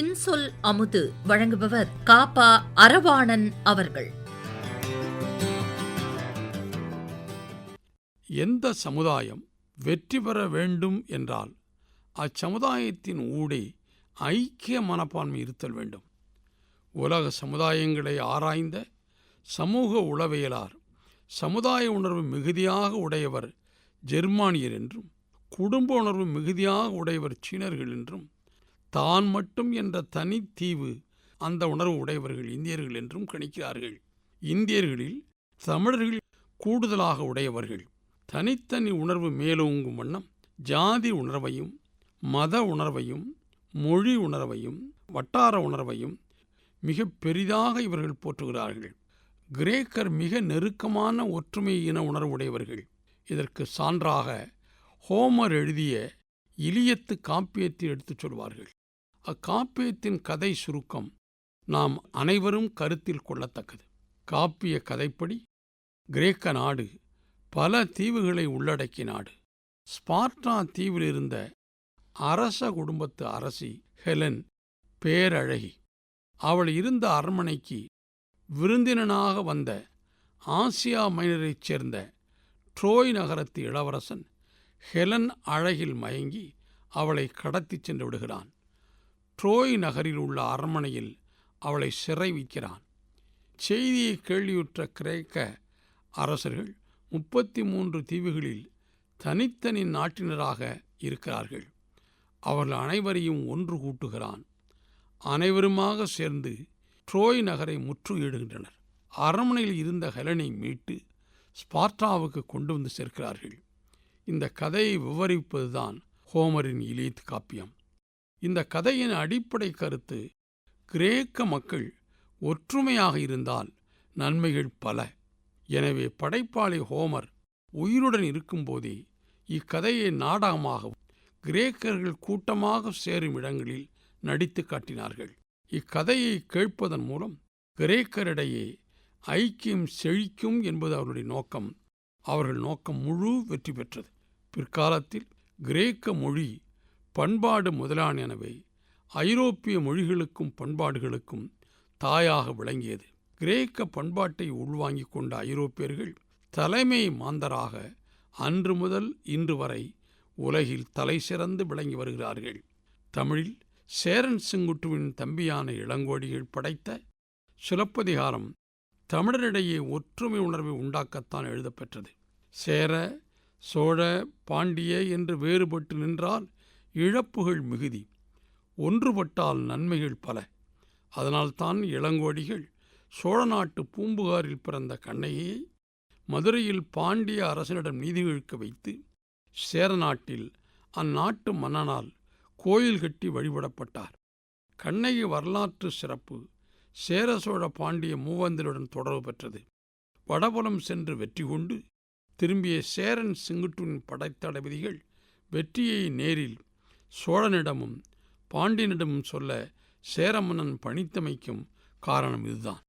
இன்சொல் அமுது வழங்குபவர் காப்பா அரவாணன் அவர்கள். எந்த சமுதாயம் வெற்றி பெற வேண்டும் என்றால் அச்சமுதாயத்தின் ஊடே ஐக்கிய மனப்பான்மை இருத்தல் வேண்டும். உலக சமுதாயங்களை ஆராய்ந்த சமூக உளவியலார் சமுதாய உணர்வு மிகுதியாக உடையவர் ஜெர்மானியர் என்றும் குடும்ப உணர்வு மிகுதியாக உடையவர் சீனர்கள் என்றும் தான் மட்டும் என்ற தனித்தீவு அந்த உணர்வு உடையவர்கள் இந்தியர்கள் என்றும் கணிக்கிறார்கள். இந்தியர்களில் தமிழர்கள் கூடுதலாக உடையவர்கள். தனித்தனி உணர்வு மேலோங்கும் வண்ணம் ஜாதி உணர்வையும் மத உணர்வையும் மொழி உணர்வையும் வட்டார உணர்வையும் மிக பெரிதாக இவர்கள் போற்றுகிறார்கள். கிரேக்கர் மிக நெருக்கமான ஒற்றுமை இன உணர்வுடையவர்கள் இதற்கு சான்றாக ஹோமர் எழுதிய இலியத்து காப்பியத்தை எடுத்துச் சொல்வார்கள். அக்காப்பியத்தின் கதை சுருக்கம் நாம் அனைவரும் கருத்தில் கொள்ளத்தக்கது. காப்பிய கதைப்படி கிரேக்க நாடு பல தீவுகளை உள்ளடக்கிய நாடு ஸ்பார்டா தீவில் இருந்த அரச குடும்பத்து அரசி ஹெலன் பேரழகி அவள் இருந்த அரண்மனைக்கு விருந்தினனாக வந்த ஆசியா மைனரைச் சேர்ந்த ட்ரோய் நகரத்து இளவரசன் ஹெலன் அழகில் மயங்கி அவளை கடத்திச் சென்று விடுகிறான். ட்ரோய் நகரில் உள்ள அரண்மனையில் அவளை சிறை வைக்கிறான் செய்தியை கேள்வியுற்ற கிரேக்க அரசர்கள் முப்பத்தி மூன்று தீவுகளில் தனித்தனி நாட்டினராக இருக்கிறார்கள். அவர்கள் அனைவரையும் ஒன்று கூட்டுகிறான். அனைவருமாக சேர்ந்து ட்ரோய் நகரை முற்றுகையிடுகின்றனர். அரண்மனையில் இருந்த ஹெலனை மீட்டு ஸ்பார்ட்டாவுக்கு கொண்டு வந்து சேர்க்கிறார்கள். இந்த கதையை விவரிப்பதுதான் ஹோமரின் இலீத் காப்பியம். இந்த கதையின் அடிப்படை கருத்து கிரேக்க மக்கள் ஒற்றுமையாக இருந்தால் நன்மைகள் பல. எனவே படைப்பாளி ஹோமர் உயிருடன் இருக்கும்போதே இக்கதையை நாடகமாகவும் கிரேக்கர்கள் கூட்டமாக சேரும் இடங்களில் நடித்து காட்டினார்கள். இக்கதையை கேட்பதன் மூலம் கிரேக்கரிடையே ஐக்கியம் செழிக்கும் என்பது அவருடைய நோக்கம். அவர்கள் நோக்கம் முழு வெற்றி பெற்றது. பிற்காலத்தில் கிரேக்க மொழி பண்பாடு முதலானவை ஐரோப்பிய மொழிகளுக்கும் பண்பாடுகளுக்கும் தாயாக விளங்கியது. கிரேக்க பண்பாட்டை உள்வாங்கி கொண்ட ஐரோப்பியர்கள் தலைமை மாந்தராக அன்று முதல் இன்று வரை உலகில் தலை சிறந்து விளங்கி வருகிறார்கள். தமிழில் சேரன் செங்குட்டுவின் தம்பியான இளங்கோடிகள் படைத்த சிலப்பதிகாரம் தமிழரிடையே ஒற்றுமை உணர்வை உண்டாக்கத்தான் எழுதப்பெற்றது. சேர சோழ பாண்டிய என்று வேறுபட்டு நின்றால் இழப்புகள் மிகுதி. ஒன்றுபட்டால் நன்மைகள் பல. அதனால்தான் இளங்கோடிகள் சோழ நாட்டு பூம்புகாரில் பிறந்த கண்ணையை மதுரையில் பாண்டிய அரசனிடம் நீதி இழுக்க வைத்து சேர நாட்டில் அந்நாட்டு மன்னனால் கோயில் கட்டி வழிபடப்பட்டார். கண்ணகி வரலாற்று சிறப்பு சேர சோழ பாண்டிய மூவந்தருடன் தொடர்பு பெற்றது. வடபுலம் சென்று வெற்றி கொண்டு திரும்பிய சேரன் செங்குட்டுவின் படைத்தளபதிகள் வெற்றியை நேரில் சோழனிடமும் பாண்டியனிடமும் சொல்ல சேரமன்னன் பணித்தமைக்கும் காரணம் இதுதான்.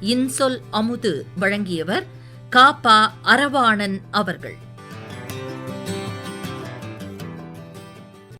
இன்சொல் அமுது வழங்கியவர் காப்பா அரவாணன் அவர்கள்.